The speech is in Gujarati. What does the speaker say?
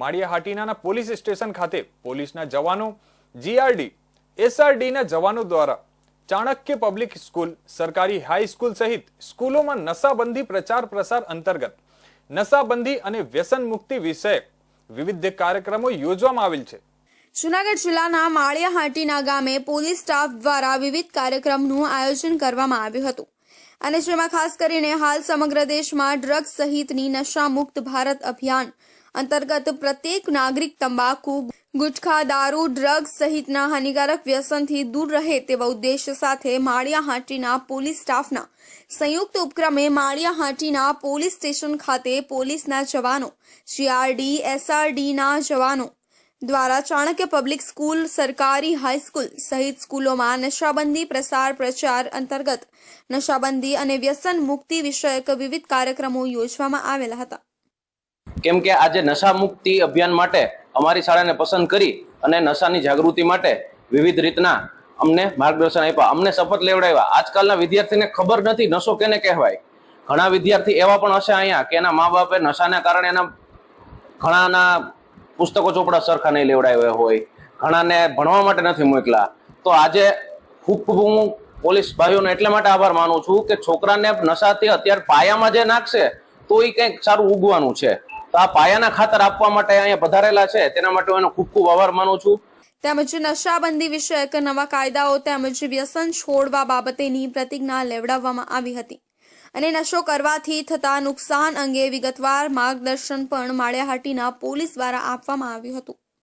માળિયાહાટીના પોલીસ સ્ટેશન ખાતે પોલીસના જવાનો, જીઆરડી, એસઆરડીના જવાનો દ્વારા ચાણક્ય પબ્લિક સ્કૂલ, સરકારી હાઈસ્કૂલ સહિત સ્કૂલોમાં નશાબંધી પ્રચાર પ્રસાર અંતર્ગત નશાબંધી અને વ્યસન મુક્તિ વિષયક વિવિધ કાર્યક્રમો યોજવામાં આવેલ છે. જુનાગઢ જિલ્લાના માળિયાહાટીના ગામે પોલીસ સ્ટાફ દ્વારા વિવિધ કાર્યક્રમનું આયોજન કરવામાં આવ્યું હતું. અને જેમાં ખાસ કરીને હાલ સમગ્ર દેશમાં ડ્રગ્સ સહિતની નશામુક્ત ભારત અભિયાન અંતર્ગત પ્રત્યેક નાગરિક તંબાકુ, ગુટખા, દારૂ, ડ્રગ્સ સહિતના હાનિકારક વ્યસનથી દૂર રહે તેવા ઉદ્દેશ્ય સાથે માળિયાહાટીના પોલીસ સ્ટાફના સંયુક્ત ઉપક્રમે માળિયાહાટીના પોલીસ સ્ટેશન ખાતે પોલીસના જવાનો, સીઆરડી, એસઆરડીના જવાનો દ્વારા ચાણક્ય પબ્લિક સ્કૂલ, સરકારી હાઈસ્કૂલ સહિત સ્કૂલોમાં નશાબંધી પ્રસાર પ્રચાર અંતર્ગત નશાબંધી અને વ્યસન મુક્તિ વિષયક વિવિધ કાર્યક્રમો યોજવામાં આવેલા હતા. કેમ કે આજે નશા મુક્તિ અભિયાન માટે અમારી શાળાને પસંદ કરી અને નશાની જાગૃતિ માટે વિવિધ રીતના અમને માર્ગદર્શન આપ્યા. અમને શપથ લેવડાવ્યા. આજકાલના વિદ્યાર્થીને ખબર નથી, નશો કેને કહેવાય? ઘણા વિદ્યાર્થી એવા પણ હશે અહીંયા કે એના મા બાપે નશાના કારણે એના ઘણાના પુસ્તકો ચોપડા સરખા નહીં લેવડાવ્યા હોય. ઘણાને ભણવા માટે નથી મોકલા. તો આજે ખૂબ ખૂબ હું પોલીસ ભાઈઓનો એટલા માટે આભાર માનું છું કે છોકરાને નશાથી અત્યારે પાયામાં જે નાખશે, તો એ કંઈક સારું ઉગવાનું છે. તો આ પાયાના ખાતર આપવા માટે અહીંયા પધારેલા છે. તેના માટે હું ખૂબ ખૂબ આભાર માનું છું. તેમજ નશાબંધી વિષયક નવા કાયદાઓ તેમજ વ્યસન છોડવા બાબતેની પ્રતિજ્ઞા લેવડાવવામાં આવી હતી. અને નશો કરવાથી થતા નુકસાન અંગે વિગતવાર માર્ગદર્શન પણ માળિયાહાટીના પોલીસ દ્વારા આપવામાં આવ્યું હતું.